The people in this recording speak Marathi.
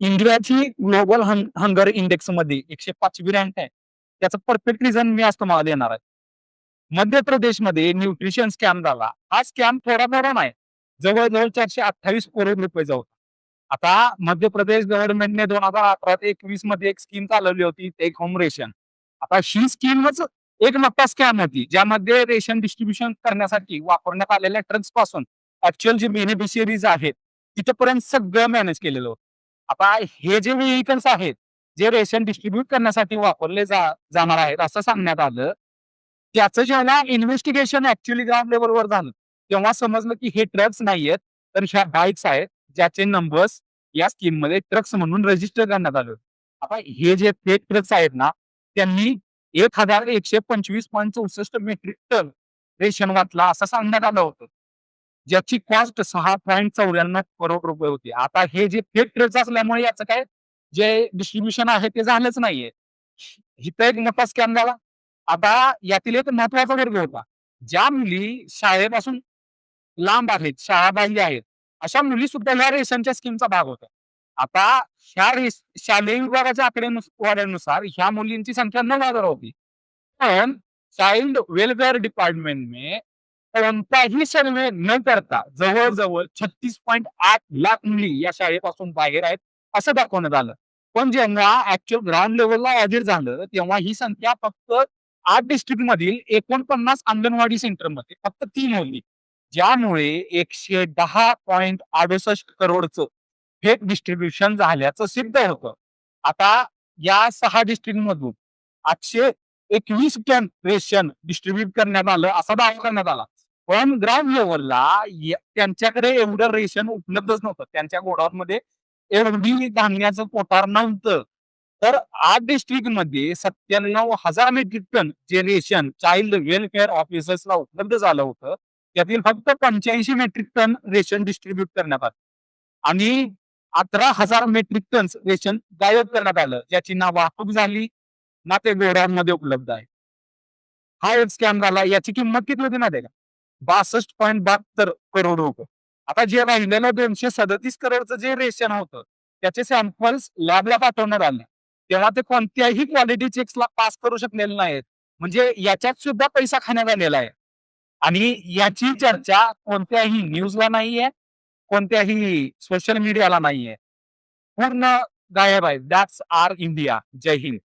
इंडियाची ग्लोबल हंगर इंडेक्समध्ये एकशे पाचवी रँक आहे. त्याचं परफेक्ट रिझन मी आज तुम्हाला देणार आहे. मध्य प्रदेशमध्ये न्यूट्रिशन स्कॅम झाला. हा स्कॅम थोडा थोडा नाही जवळजवळ चारशे अठ्ठावीस करोड रुपये होता आता मध्य प्रदेश गव्हर्नमेंटने दोन हजार अठरा ते एकवीसमध्ये एक स्कीम चालवली होती टेक होम रेशन आता ही स्कीमच एक मोठा स्कॅम होती ज्यामध्ये रेशन डिस्ट्रीब्युशन करण्यासाठी वापरण्यात आलेल्या ट्रक्सपासून ऍक्च्युअल जे बेनिफिशियरीज आहेत तिथपर्यंत सगळं मॅनेज केलेलं होतं. आता हे जे व्हेकल्स आहेत जे रेशन डिस्ट्रीब्यूट करण्यासाठी वापरले जा जाणार आहेत असं सांगण्यात आलं. त्याचं जेव्हा इन्व्हेस्टिगेशन ऍक्च्युअली ग्राउंड लेवलवर झालं. तेव्हा समजलं की हे ट्रक्स नाहीयेत तर ह्या बाईक्स आहेत ज्याचे नंबर्स या स्कीममध्ये ट्रक्स म्हणून रजिस्टर करण्यात आले. आता हे जे फेक ट्रक्स आहेत ना त्यांनी एक हजार एकशे पंचवीस पॉईंट चौसष्ट मेट्रिक टन रेशन घातला असं सांगण्यात आलं होतं. ज्याची कॉस्ट सहा पॉईंट चौऱ्याण्णव करोड रुपये होती. आता हे जे फेक ट्रेड असल्यामुळे याचं काय? जे डिस्ट्रीब्युशन आहे ते झालंच नाहीये. इथं एक मोठा स्कॅम झाला. आता यातील एक महत्त्वाचा वर्ग होता. ज्या मुली शाळेपासून लांब आहेत शाळा बाह्य आहेत अशा मुली सुद्धा ह्या रेशनच्या स्कीमचा भाग होता आता ह्या रेश शालेय विभागाच्या आकडेनुसार ह्या मुलींची संख्या नऊ हजार होती. पण चाइल्ड वेलफेअर डिपार्टमेंटने कोणताही सर्वे न करता जवळजवळ छत्तीस पॉईंट आठ लाख मुली या शाळेपासून बाहेर आहेत असं दाखवण्यात आलं. पण जेव्हा ऍक्च्युअल ग्राउंड लेवलला ऑडिट झालं तेव्हा ही संख्या फक्त आठ डिस्ट्रिक्ट मधील एकोणपन्नास अंगणवाडी सेंटरमध्ये फक्त तीन होती. ज्यामुळे एकशे दहा पॉईंट अडुसष्ट करोडचं फेक डिस्ट्रीब्युशन झाल्याचं सिद्ध होतं. आता या सहा डिस्ट्रिक्ट मधून आठशे एकवीस टन रेशन डिस्ट्रीब्युट करण्यात आलं असा दावा करण्यात आला. पण ग्राउंड लेवलला त्यांच्याकडे एवढं रेशन उपलब्धच नव्हतं. त्यांच्या गोडाऊन मध्ये एवढी धान्याचं पोटार नव्हतं. तर आठ डिस्ट्रिक्टमध्ये सत्त्याण्णव हजार मेट्रिक टन जे रेशन चाइल्ड वेलफेअर ऑफिसर्सला उपलब्ध झालं होतं त्यातील फक्त पंच्याऐंशी मेट्रिक टन रेशन डिस्ट्रीब्युट करण्यात आलं. आणि अठरा हजार मेट्रिक टन रेशन गायब करण्यात आलं ज्याची ना वाहतूक झाली. ना ते गोडाऊनमध्ये उपलब्ध आहे. हा एक स्कॅम झाला. याची किंमत किती होती ना आहे का? बासष्ट पॉईंट बहात्तर करोड रुपये आता जे राहिलेलं दोनशे सदतीस करोडचं जे रेशन होतं त्याचे सॅम्पल्स लॅबला पाठवण्यात आले. तेव्हा ते कोणत्याही क्वालिटी चेक्सला पास करू शकलेले नाहीत. म्हणजे याच्यात सुद्धा पैसा खाण्यात आलेला आहे. आणि याची चर्चा कोणत्याही न्यूजला नाहीये कोणत्याही सोशल मीडियाला नाहीये. पूर्ण गायब आहे. दॅट्स आर इंडिया जय हिंद.